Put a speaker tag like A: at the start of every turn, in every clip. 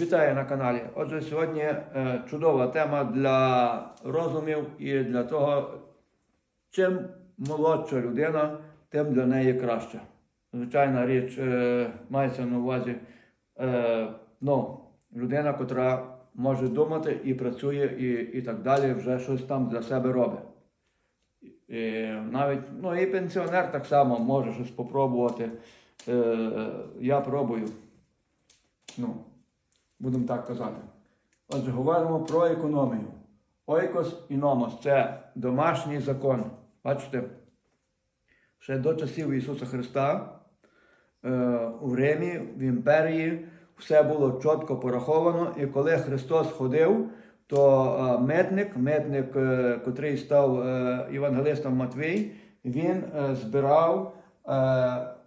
A: Вітаю на каналі. Отже, сьогодні е, чудова тема для розумів і для того, чим молодша людина, тим для неї краще. Звичайна річ е, мається на увазі е, ну, людина, котра може думати і працює, і, і так далі, вже щось там для себе робить. І навіть ну, і пенсіонер так само може щось спробувати. Е, я пробую. Ну, будемо так казати. Отже, говоримо про економію. Ойкос і номос це домашній закон. Бачите, ще до часів Ісуса Христа е, у Римі, в імперії, все було чітко пораховано, і коли Христос ходив, то е, митник, митник, е, котрий став євангелистом Матвій, він збирав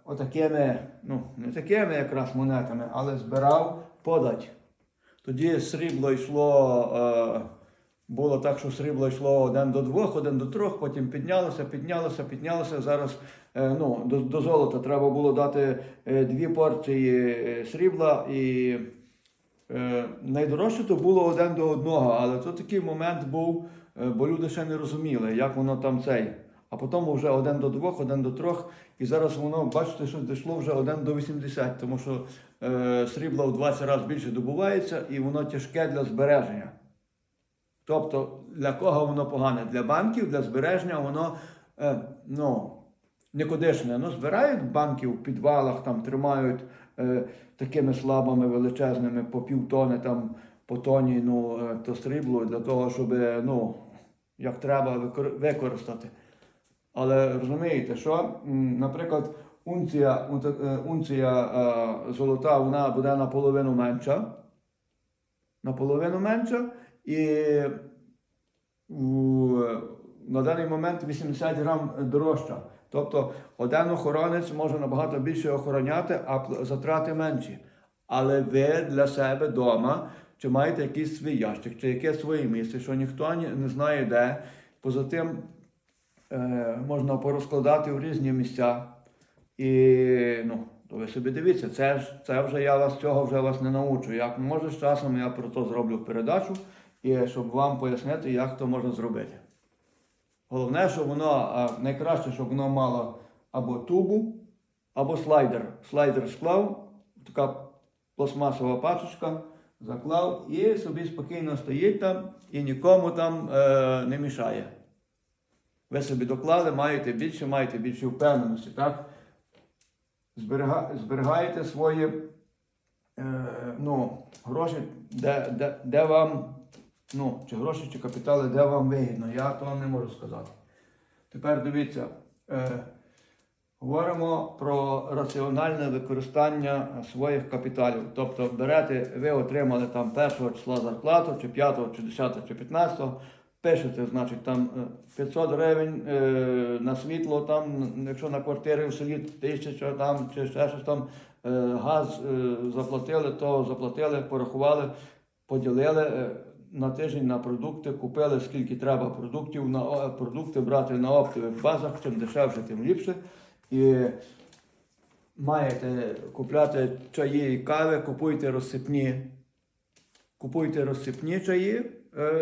A: отакими, ну, не такими якраз монетами, але збирав подать. Тоді срібло йшло, е, було так, що срібло йшло один до двох, один до трьох, потім піднялося, піднялося, піднялося. Зараз е, ну, до, до золота треба було дати е, дві порції срібла і найдорожче то було один до одного, але то такий момент був, бо люди ще не розуміли, як воно там цей. А потім вже один до двох, один до трьох, і зараз воно, бачите, що дійшло вже один до 80, тому що е, срібло в 20 разів більше добувається і воно тяжке для збереження. Тобто, для кого воно погане? Для банків, для збереження воно е, ну, никудишне. Ну, збирають банки в підвалах, там тримають е, такими слабами величезними по півтони, там, по тоні ну, е, то срібло для того, щоб ну, як треба використати. Але розумієте, що, наприклад, унція, унція золота вона буде наполовину менша. Наполовину менша. І на даний момент 80 грам дорожча. Тобто один охоронець може набагато більше охороняти, а затрати менші. Але ви для себе вдома, чи маєте якийсь свій ящик, чи якесь своє місце, що ніхто не знає де. Поза тим можна порозкладати в різні місця. І ну, то ви собі дивіться, це, це вже я вас цього вже вас не научу. Як може з часом я про то зроблю передачу, і щоб вам пояснити, як то можна зробити. Головне, щоб воно найкраще, щоб воно мало або тубу, або слайдер. Слайдер склав, така пластмасова пачечка, заклав і собі спокійно стоїть там і нікому там е, не мішає. Ви собі доклали, маєте більше, маєте більше впевненості, так? Зберігаєте свої е, ну, гроші, де, де, де вам, ну, чи гроші, чи капітали, де вам вигідно. Я то не можу сказати. Тепер дивіться, е, говоримо про раціональне використання своїх капіталів. Тобто берете, ви отримали там першого числа зарплату, чи 5, чи 10, чи 15, пишете, значить, там е, 500 гривень е, на світло, там, якщо на квартирі в селі тисяча там, чи ще щось там, е, газ е, заплатили, то заплатили, порахували, поділили. е, на тиждень на продукти, купили скільки треба продуктів, на продукти брати на оптових базах, чим дешевше, тим ліпше. І маєте купляти чаї і кави, купуйте розсипні, купуйте розсипні чаї е,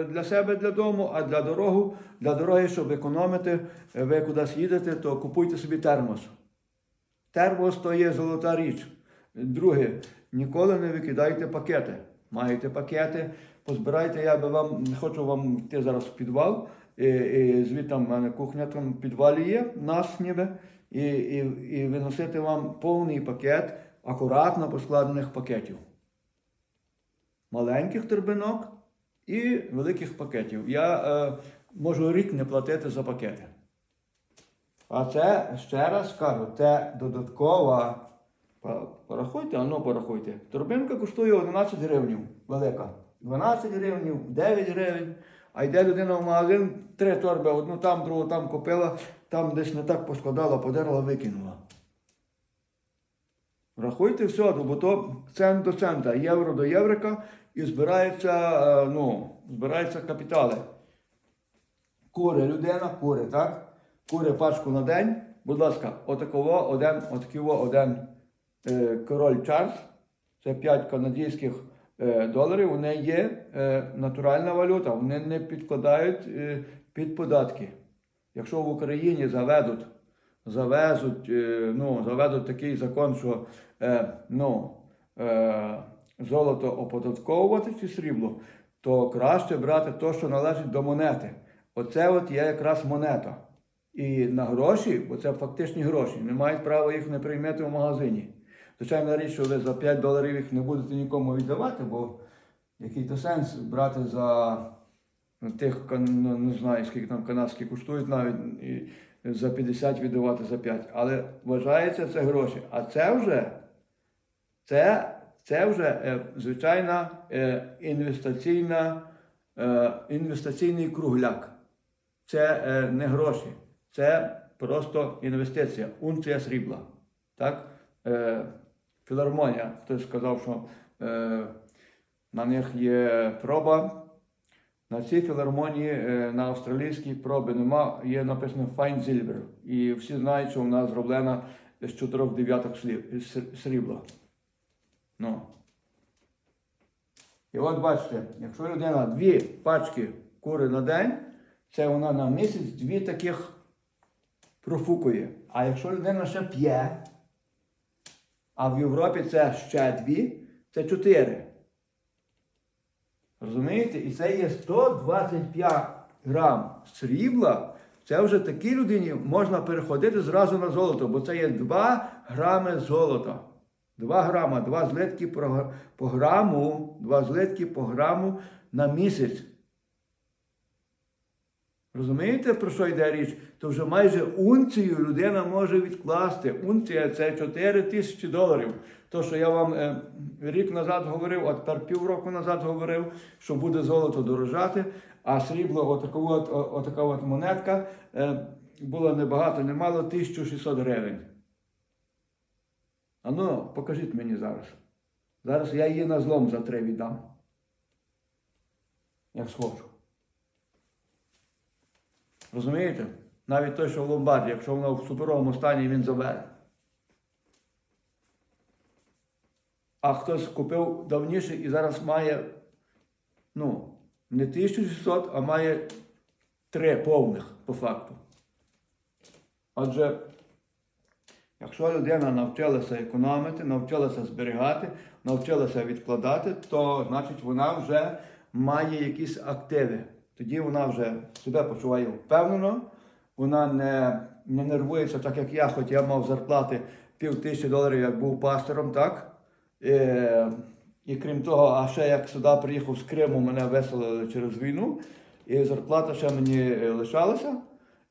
A: для себе для дому, а для дорогу, для дороги, щоб економити, е, ви кудись їдете, то купуйте собі термос. Термос то є золота річ. Друге, ніколи не викидайте пакети. Маєте пакети, позбирайте, я би вам не хочу вам йти зараз в підвал. І, і звідти в мене кухня там в підвалі є, нас ніби, і, і, і виносити вам повний пакет акуратно поскладених пакетів. Маленьких торбинок і великих пакетів. Я е, можу рік не платити за пакети. А це, ще раз кажу, це додаткова. Порахуйте, а ну порахуйте. Торбинка коштує 11 гривень, велика. 12 гривень, 9 гривень. А йде людина в магазин, три торби, одну там, другу там купила, там десь не так поскладала, подерла, викинула. Рахуйте все, бо то цент до цента, євро до єврика і збираються, е, ну, збираються капітали. Кури людина, кури, так? Кури пачку на день. Будь ласка, отаково один, отаківо один е, король Чарльз. Це 5 канадських е, долари вони є е, натуральна валюта, вони не підкладають е, під податки. Якщо в Україні заведуть, завезуть, е, ну, заведуть такий закон, що е, ну, е, золото оподатковувати чи срібло, то краще брати те, що належить до монети. Оце от є якраз монета. І на гроші, бо це фактичні гроші, не мають права їх не прийняти в магазині. Звичайна річ, що ви за 5 доларів їх не будете нікому віддавати, бо який то сенс брати за ну, тих, ну, не знаю, скільки там канадські коштують навіть і за 50 віддавати за 5. Але вважається це гроші. А це вже, це, це вже е, звичайна е, інвестиційна, е, інвестиційний кругляк. Це не гроші, це просто інвестиція, унція срібла. Так? Філармонія, хтось сказав, що на них є проба. На цій філармонії на австралійській проби нема, є написано Fine Silver. І всі знають, що вона зроблена з 4 дев'яток срібла. Ну. І от бачите, якщо людина дві пачки кури на день, це вона на місяць дві таких профукує. А якщо людина ще п'є, а в Європі це ще дві, це чотири. Розумієте? І це є 125 грам срібла. Це вже такій людині можна переходити зразу на золото, бо це є 2 грами золота. 2 грама, 2 злитки по граму, 2 злитки по граму на місяць. Розумієте, про що йде річ? То вже майже унцію людина може відкласти. Унція це 4 тисячі доларів. То, що я вам е, рік назад говорив, а тепер півроку назад говорив, що буде золото дорожати, а срібло, отака от, отака от монетка, е, було небагато, немало 1600 гривень. А ну, покажіть мені зараз. Зараз я її на злом за три віддам. Як схочу. Розумієте? Навіть той, що в ломбарді, якщо воно в суперовому стані, він забере. А хтось купив давніше і зараз має, ну, не 1600, а має три повних по факту. Отже, якщо людина навчилася економити, навчилася зберігати, навчилася відкладати, то значить вона вже має якісь активи. Тоді вона вже себе почуває впевнено, вона не, не нервується, так як я, хоч я мав зарплати пів тисячі доларів, як був пастором, так? Е, і крім того, а ще як сюди приїхав з Криму, мене виселили через війну, і зарплата ще мені е, лишалася.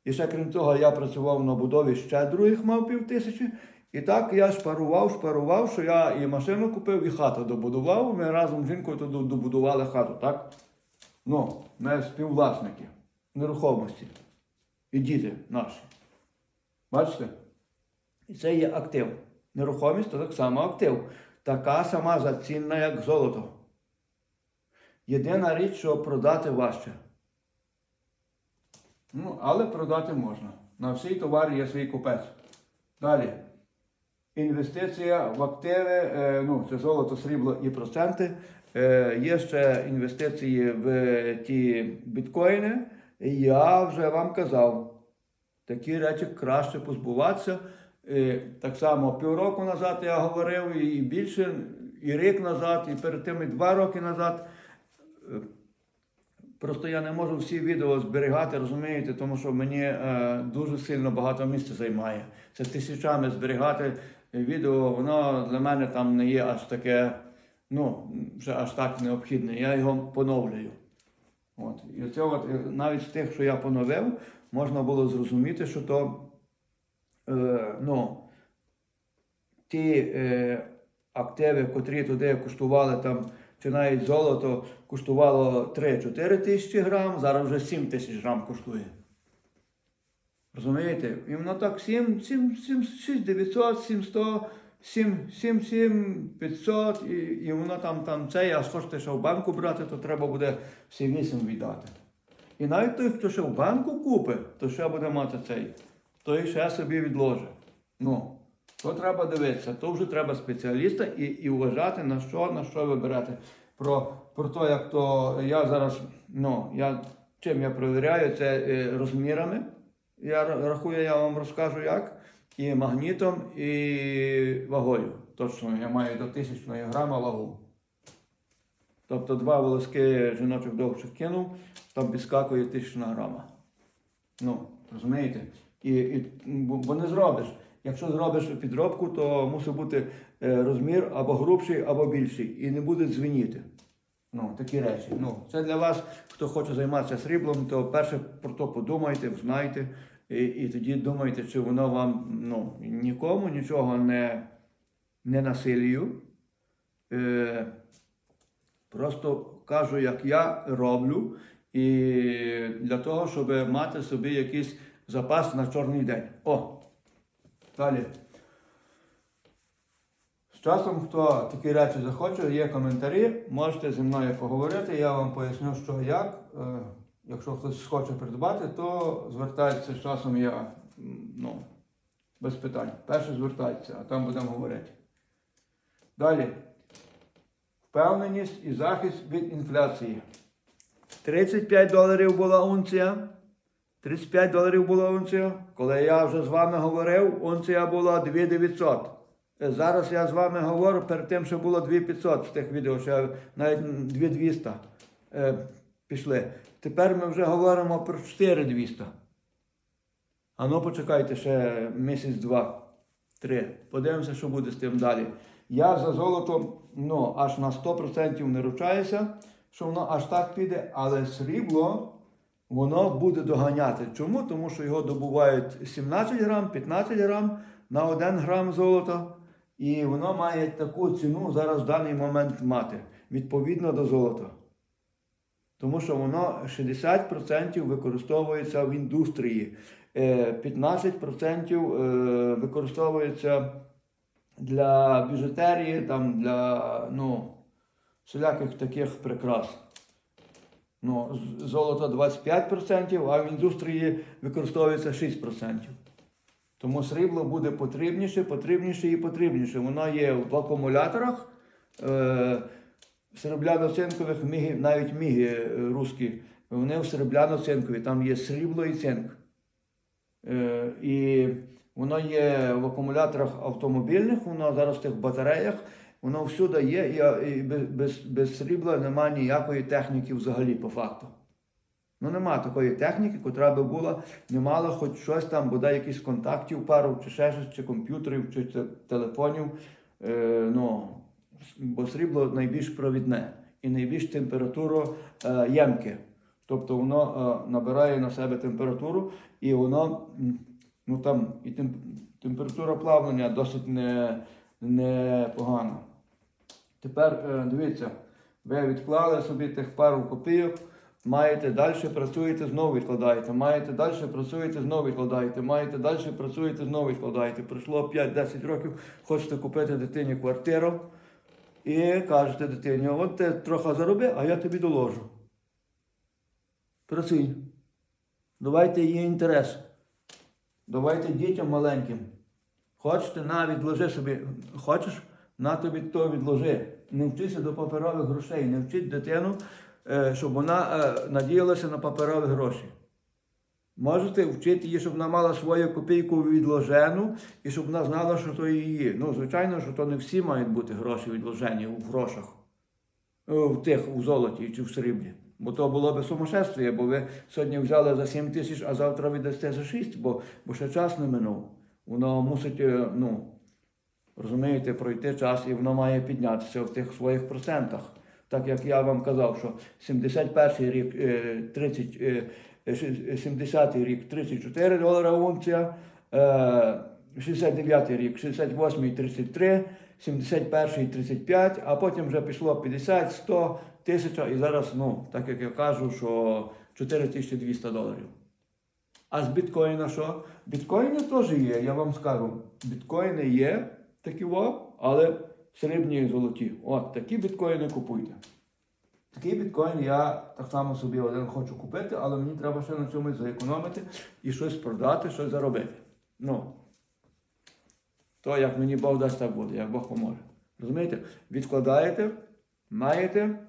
A: І ще крім того, я працював на будові ще других мав пів тисячі. І так я шпарував, шпарував, що я і машину купив, і хату добудував. Ми разом з жінкою туди добудували хату, так? Ну, ми співвласники нерухомості. І діти наші. Бачите? І це є актив. Нерухомість то так само актив. Така сама зацінна, як золото. Єдина річ, що продати важче. Ну, але продати можна. На всій товар є свій купець. Далі. Інвестиція в активи, е, ну, це золото, срібло і проценти. Е, є ще інвестиції в ті біткоїни. Я вже вам казав, такі речі краще позбуватися. Е, Так само півроку назад я говорив, і більше, і рік назад, і перед тим і два роки назад. Просто я не можу всі відео зберігати, розумієте, тому що мені е, дуже сильно багато місця займає. Це тисячами зберігати відео, воно для мене там не є аж таке, ну, вже аж так необхідне. Я його поновлюю. От. І оце от, е, навіть з тих, що я поновив, можна було зрозуміти, що то е, ну, ті е, активи, котрі туди коштували там, чи навіть золото коштувало 3-4 тисячі грам, зараз вже 7 тисяч грам коштує. Розумієте? І воно так 7, 7, 7, 6, 900, 700, 7, 7, 7, 500, і, і воно там, там це, а хочете ще в банку брати, то треба буде всі 8 віддати. І навіть той, хто ще в банку купить, то ще буде мати цей, той ще собі відложить. Ну, то треба дивитися, то вже треба спеціаліста і, і вважати, на що, на що ви берете. про, про те, як то я зараз, ну, я, чим я перевіряю, це е, розмірами. Я рахую, я вам розкажу як. І магнітом, і вагою. Точно, я маю до тисячної грама вагу. Тобто два волоски жіночих довших кинув, там підскакує тисячна грама. Ну, розумієте? І, і, бо не зробиш. Якщо зробиш підробку, то мусить бути е, розмір або грубший, або більший. І не буде дзвеніти. Ну, такі речі. Ну, це для вас, хто хоче займатися сріблом, то перше про то подумайте, знайте, і, і тоді думайте, чи воно вам ну, нікому нічого не, не насилюю. Е, просто кажу, як я роблю, і для того, щоб мати собі якийсь запас на чорний день. О! Далі. З часом, хто такі речі захоче, є коментарі, можете зі мною поговорити, я вам поясню, що як. Е, Якщо хтось хоче придбати, то звертайтеся з часом я ну, без питань. Перше звертайтеся, а там будемо говорити. Далі. Впевненість і захист від інфляції. 35 доларів була унція. 35 доларів була унція. Коли я вже з вами говорив, унція була 2900. Е, Зараз я з вами говорю перед тим, що було 2500 з тих відео, ще навіть м, 2200 е, пішли. Тепер ми вже говоримо про 4200. А ну почекайте ще місяць, два, три. Подивимося, що буде з тим далі. Я за золото ну, аж на 100% не ручаюся, що воно аж так піде, але срібло воно буде доганяти. Чому? Тому що його добувають 17 грам, 15 грам на 1 грам золота. І воно має таку ціну зараз в даний момент мати, відповідно до золота. Тому що воно 60% використовується в індустрії, е, 15% е, використовується для біжутерії, там, для ну, всіляких таких прикрас. Ну, золото 25%, а в індустрії використовується 6%. Тому срібло буде потрібніше, потрібніше і потрібніше. Воно є в акумуляторах. Е, Серебляно-цинкових міги, навіть міги е, русські, вони в серебляно-цинкові, там є срібло і цинк. Е, і воно є в акумуляторах автомобільних, воно зараз в тих батареях, воно всюди є, і, без, без, срібла немає ніякої техніки взагалі по факту. Ну нема такої техніки, котра би була, не мала хоч щось там, бодай якісь контактів пару, чи ще щось, чи комп'ютерів, чи телефонів. Е, ну, бо срібло найбільш провідне і найбільш температуру е. Тобто воно е, набирає на себе температуру і воно ну, там, і тем, температура плавлення досить не, непогана. Тепер е, дивіться, ви відклали собі тих пару копійок, маєте далі працюєте, знову відкладаєте, маєте далі працюєте, знову відкладаєте, маєте далі працюєте, знову відкладаєте. Пройшло 5-10 років, хочете купити дитині квартиру і кажете дитині, от ти трохи зароби, а я тобі доложу. Працюй. Давайте її інтерес. Давайте дітям маленьким. Хочете, на, відложи собі. Хочеш, на тобі то відложи. Не вчися до паперових грошей. Не вчіть дитину, е, щоб вона е, надіялася на паперові гроші. Можете вчити її, щоб вона мала свою копійку відложену і щоб вона знала, що то її. Ну, звичайно, що то не всі мають бути гроші відложені в грошах, Е, в тих, у золоті чи в сріблі. Бо то було би сумасшествие, бо ви сьогодні взяли за 7 тисяч, а завтра віддасте за 6, бо, бо ще час не минув. Воно мусить, ну, розумієте, пройти час і воно має піднятися в тих своїх процентах. Так як я вам казав, що 71 рік, е, 30, е, е, 70 рік 34 долара унція, е, 69 рік 68 33, 71 35, а потім вже пішло 50, 100, 1000 і зараз, ну, так як я кажу, що 4200 доларів. А з біткоїна що? Біткоїни теж є, я вам скажу. Біткоїни є такі, о, але срібні і золоті. От такі біткоїни купуйте. Такий біткоін я так само собі один хочу купити, але мені треба ще на чомусь заекономити і щось продати, щось заробити. Ну, то як мені Бог дасть, так буде, як Бог поможе. Розумієте? Відкладаєте, маєте,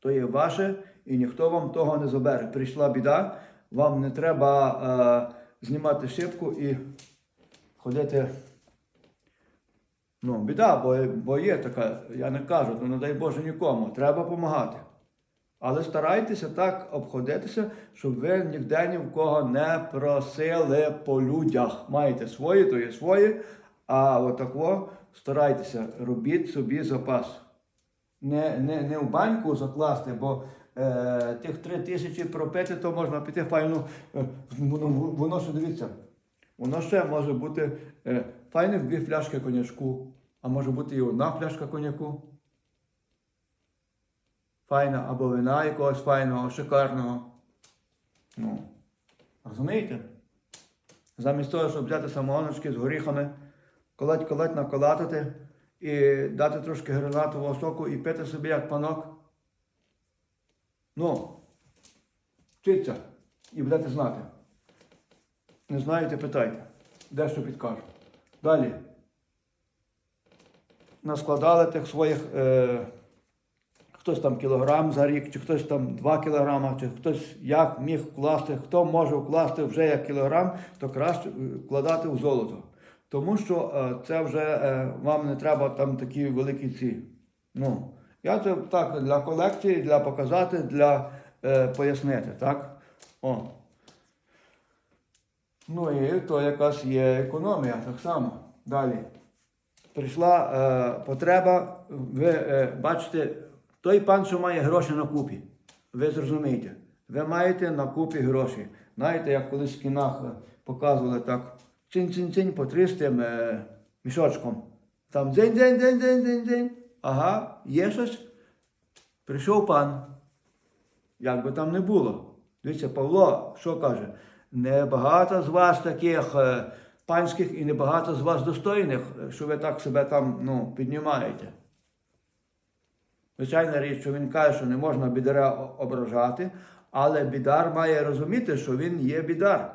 A: То є ваше, і ніхто вам того не забере. Прийшла біда, вам не треба е, знімати шибку і ходити. Ну, біда, бо, бо є така, я не кажу, ну не дай Боже нікому, треба допомагати. Але старайтеся так обходитися, щоб ви ніде ні в кого не просили по людях. Маєте свої, то є свої, а отако старайтеся, робіть собі запас. Не, не, не в баньку закласти, бо е, тих три тисячі пропити, то можна піти файно. Е, воно, воно ще дивіться. Воно ще може бути е, файних дві пляшки конячку, а може бути і одна пляшка коньяку. Файна або вина якогось файного, шикарного. Ну, розумієте? Замість того, щоб взяти самогоночки з горіхами, колоть-колоть наколатити і дати трошки гранатового соку і пити собі як панок. Ну, вчіться і будете знати. Не знаєте, питайте. Дещо підкажу. Далі. Наскладали тих своїх. Е, хтось там кілограм за рік, чи хтось там 2 кілограма, чи хтось як міг вкласти, хто може вкласти вже як кілограм, то краще е, вкладати в золото. Тому що е, це вже е, вам не треба там такі великі ці. Ну, я це так для колекції, для показати, для е, пояснити, так? О. Ну і то якась є економія так само. Далі. Прийшла е, потреба, ви е, бачите, той пан, що має гроші на купі, ви зрозумієте, ви маєте на купі гроші. Знаєте, як колись в кінах показували так цинь-цинь-цинь по 300 е, мішочком. Там дзень дзень дзень дзень дзень дзень Ага, є щось. Прийшов пан. Як би там не було. Дивіться, Павло, що каже? Небагато з вас таких е, панських і небагато з вас достойних, е, що ви так себе там ну, піднімаєте. Звичайна річ, що він каже, що не можна бідаря ображати, але бідар має розуміти, що він є бідар.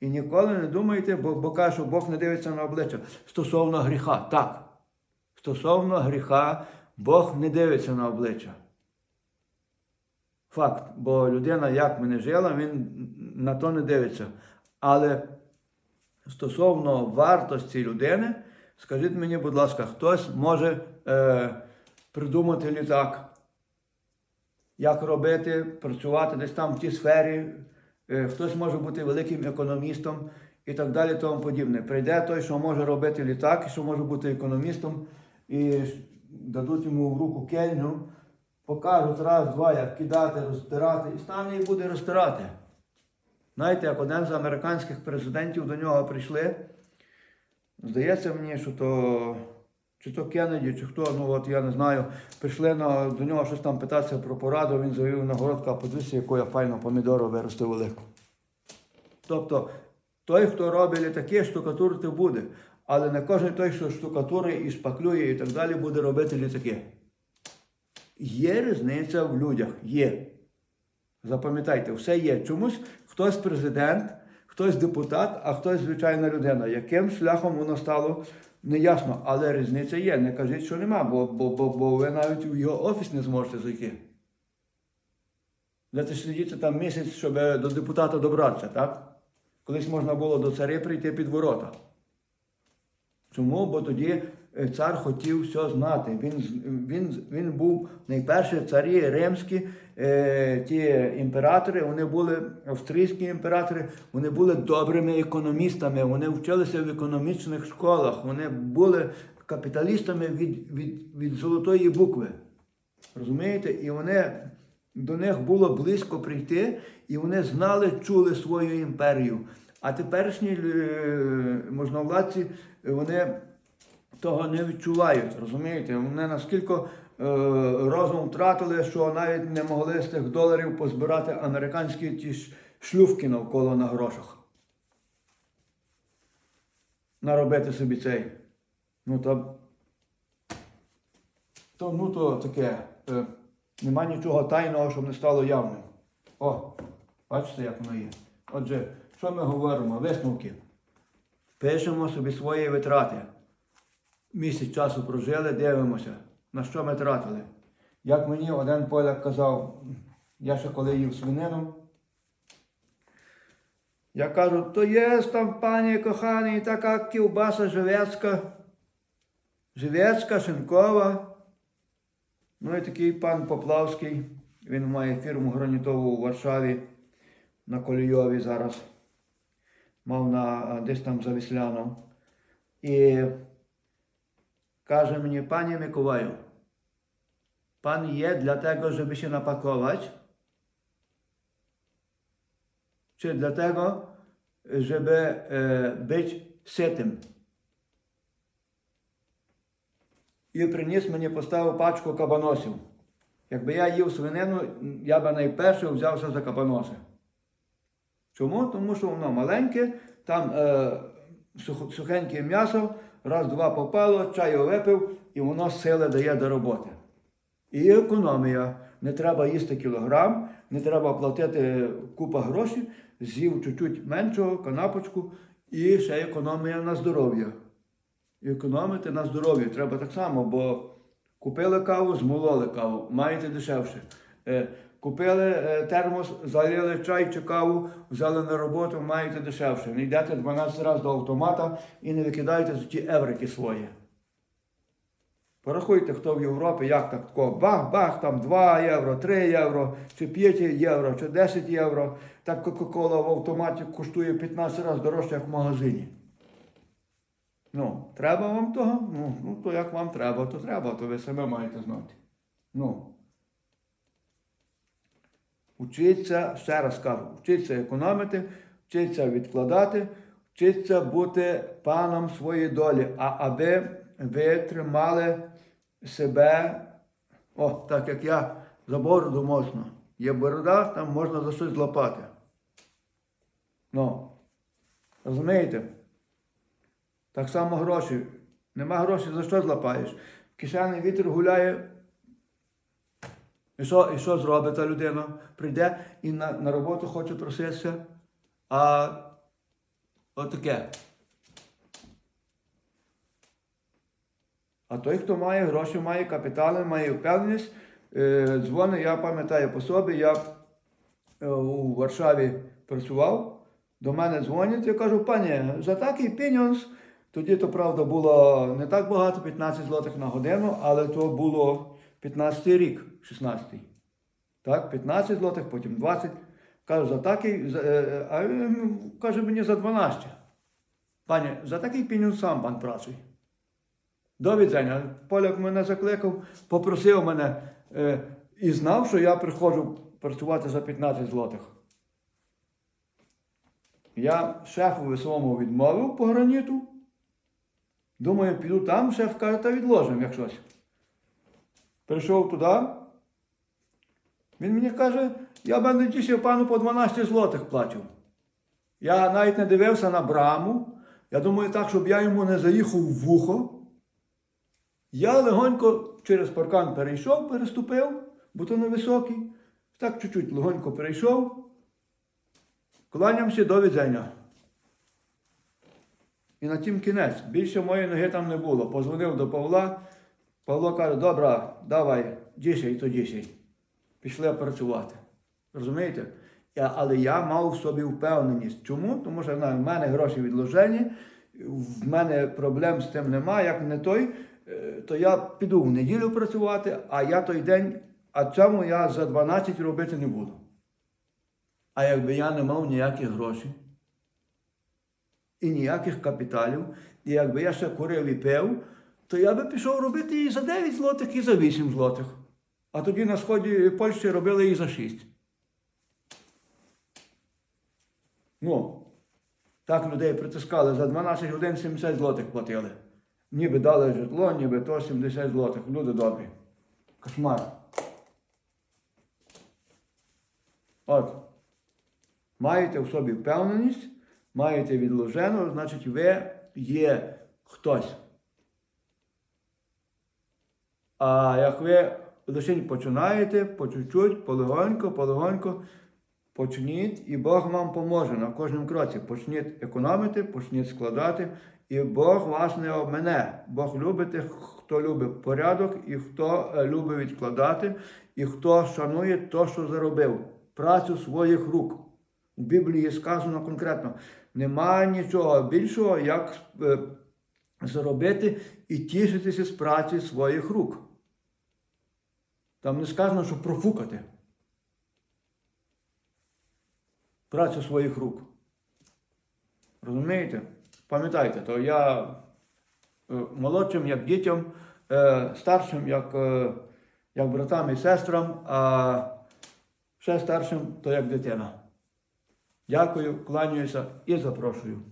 A: І ніколи не думайте, бо, бо каже, що Бог не дивиться на обличчя. Стосовно гріха, так. Стосовно гріха, Бог не дивиться на обличчя. Факт. Бо людина, як мене жила, він на то не дивиться. Але стосовно вартості людини, скажіть мені, будь ласка, хтось може е, придумати літак, як робити, працювати десь там в тій сфері, е, хтось може бути великим економістом і так далі, тому подібне. Прийде той, що може робити літак, що може бути економістом, і дадуть йому в руку кельню, покажуть раз, два, як кидати, розтирати, і стане і буде розтирати. Знаєте, як один з американських президентів до нього прийшли, здається мені, що то чи то Кеннеді, чи хто, ну от я не знаю, прийшли на, до нього щось там питатися про пораду, він завів на городка, подивися, яку я файну помідору виростив велику. Тобто, той, хто робить літаки, штукатурити буде. Але не кожен той, що штукатури і шпаклює і так далі, буде робити літаки. Є різниця в людях, є. Запам'ятайте, все є. Чомусь хтось президент, хтось депутат, а хтось звичайна людина. Яким шляхом воно стало, не ясно. Але різниця є. Не кажіть, що нема, бо, бо, бо, бо ви навіть в його офіс не зможете зайти. Дайте сидіти там місяць, щоб до депутата добратися, так? Колись можна було до цари прийти під ворота. Чому? Бо тоді цар хотів все знати. Він, він, він був найперше царі римські, е, ті імператори, вони були австрійські імператори, вони були добрими економістами, вони вчилися в економічних школах, вони були капіталістами від, від, від золотої букви. Розумієте? І вони до них було близько прийти, і вони знали, чули свою імперію. А теперішні е, можновладці, е, вони того не відчувають. Розумієте? Вони наскільки е, розум втратили, що навіть не могли з тих доларів позбирати американські ті ж шлювки навколо на грошах. Наробити собі цей. Ну то то, ну, то таке. Е, нема нічого тайного, щоб не стало явним. О, бачите, як воно є. Отже, що ми говоримо? Висновки. Пишемо собі свої витрати. Місяць часу прожили, дивимося, на що ми тратили. Як мені один поляк казав, я ще коли їв свинину. Я кажу, то є там, пані коханий, така ківбаса живецька, живецька, шинкова. Ну і такий пан Поплавський, він має фірму гранітову у Варшаві на Колійові зараз. Мав на десь там за Вісляном. І каже мені, пані Миколаю, pan je dlatego, żeby się napakować, czy dlatego, żeby e, być sytym. І приніс мені поставив пачку кабаносів. Якби я їв свинину, я би найперше взявся за кабаноси. Чому? Тому що воно маленьке, там е, сухеньке м'ясо, раз-два попало, чаю випив, і воно сили дає до роботи. І економія. Не треба їсти кілограм, не треба платити купа грошей, з'їв чуть-чуть меншого, канапочку, і ще економія на здоров'я. Економити на здоров'я треба так само, бо купили каву, змололи каву, маєте дешевше. Купили е, термос, залили чай чи каву, взяли на роботу, маєте дешевше. Не йдете 12 разів до автомата і не викидаєте за ті еврики свої. Порахуйте, хто в Європі, як так тако, бах-бах, там 2 євро, 3 євро, чи 5 євро, чи 10 євро. Так Кока-Кола в автоматі коштує 15 разів дорожче, як в магазині. Ну, треба вам того? Ну, ну, то як вам треба, то треба, то ви себе маєте знати. Ну. Учіться, ще раз кажу, вчіться економити, вчіться відкладати, вчіться бути паном своєї долі, а аби ви тримали себе, о, так як я за бороду моцно. Є борода, там можна за щось злапати. Ну, розумієте? Так само гроші. Нема грошей, за що злапаєш? В кишені вітер гуляє. І що, і що зробить та людина? Прийде і на, на роботу хоче проситися, а отаке. А той, хто має гроші, має капітали, має впевненість, е, дзвонить, я пам'ятаю по собі, я е, у Варшаві працював, до мене дзвонять, я кажу, пані, за такий пеньонс, тоді то правда було не так багато, 15 злотих на годину, але то було 15 рік, 16. Так, 15 злотих, потім 20. Кажу, за такий, за, е, а він каже мені за 12. Пані, за такий пеньонс сам пан працює. До відзення. Поляк мене закликав, попросив мене е, і знав, що я приходжу працювати за 15 злотих. Я шефові своєму відмовив по граніту. Думаю, піду там, шеф каже, та відложимо як щось. Прийшов туди. Він мені каже, я бандитіші пану по 12 злотих плачу. Я навіть не дивився на браму. Я думаю, так, щоб я йому не заїхав в вухо. Я легонько через паркан перейшов, переступив, бо то невисокий. Так чуть-чуть легонько перейшов. Кланямся до відзення. І на тім кінець. Більше моєї ноги там не було. Позвонив до Павла. Павло каже, добре, давай, дійсій, то дійсій. Пішли працювати. Розумієте? Я, але я мав в собі впевненість. Чому? Тому що знаю, в мене гроші відложені, в мене проблем з тим немає. Як не той, е, то я піду в неділю працювати, а я той день, а цьому я за 12 робити не буду. А якби я не мав ніяких грошей і ніяких капіталів, і якби я ще курив і пив, то я би пішов робити і за 9 злотих, і за 8 злотих. А тоді на сході Польщі робили і за 6. Ну, так людей притискали, за 12 годин 70 злотих платили. Ніби дали житло, ніби то 70 злотих. Люди добрі. Кошмар. От. Маєте в собі впевненість, маєте відложено, значить ви є хтось. А як ви лише починаєте по чуть-чуть, полегонько, полегонько, почніть, і Бог вам поможе на кожному кроці. Почніть економити, почніть складати, і Бог вас не обмене. Бог любить хто любить порядок, і хто е, любить відкладати, і хто шанує то, що заробив, працю своїх рук. У Біблії сказано конкретно: немає нічого більшого, як е, заробити і тішитися з праці своїх рук. Там не сказано, що профукати. Працю своїх рук. Розумієте? Пам'ятайте, то я е, молодшим як дітям, е, старшим як, е, як братам і сестрам, а ще старшим то як дитина. Дякую, кланяюся і запрошую.